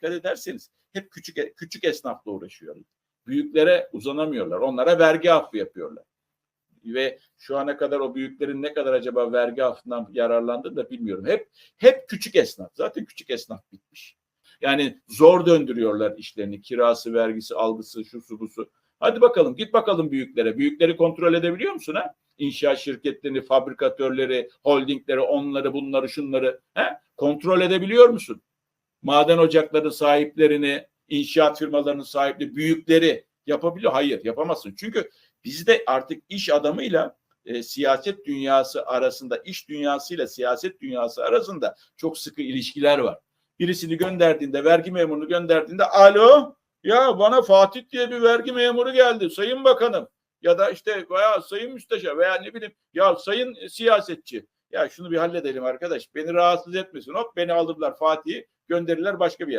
dikkat ederseniz hep küçük küçük esnafla uğraşıyorlar. Büyüklere uzanamıyorlar. Onlara vergi affı yapıyorlar. Ve şu ana kadar o büyüklerin ne kadar acaba vergi affından yararlandı da bilmiyorum. Hep hep küçük esnaf. Zaten küçük esnaf bitmiş. Yani zor döndürüyorlar işlerini. Kirası, vergisi, algısı, şusu busu. Hadi bakalım git bakalım büyüklere. Büyükleri kontrol edebiliyor musun ha? İnşaat şirketlerini, fabrikatörleri, holdingleri, onları, bunları, şunları he? kontrol edebiliyor musun? Maden ocakları sahiplerini, inşaat firmalarının sahipleri, büyükleri yapabiliyor. Hayır, yapamazsın. Çünkü bizde artık iş adamıyla e, siyaset dünyası arasında, iş dünyasıyla siyaset dünyası arasında çok sıkı ilişkiler var. Birisini gönderdiğinde, vergi memurunu gönderdiğinde, alo, ya bana Fatih diye bir vergi memuru geldi, sayın bakanım. Ya da işte veya sayın müsteşar veya ne bileyim ya sayın siyasetçi. Ya şunu bir halledelim arkadaş. Beni rahatsız etmesin. Hop beni alırlar Fatih'i gönderirler başka bir yere.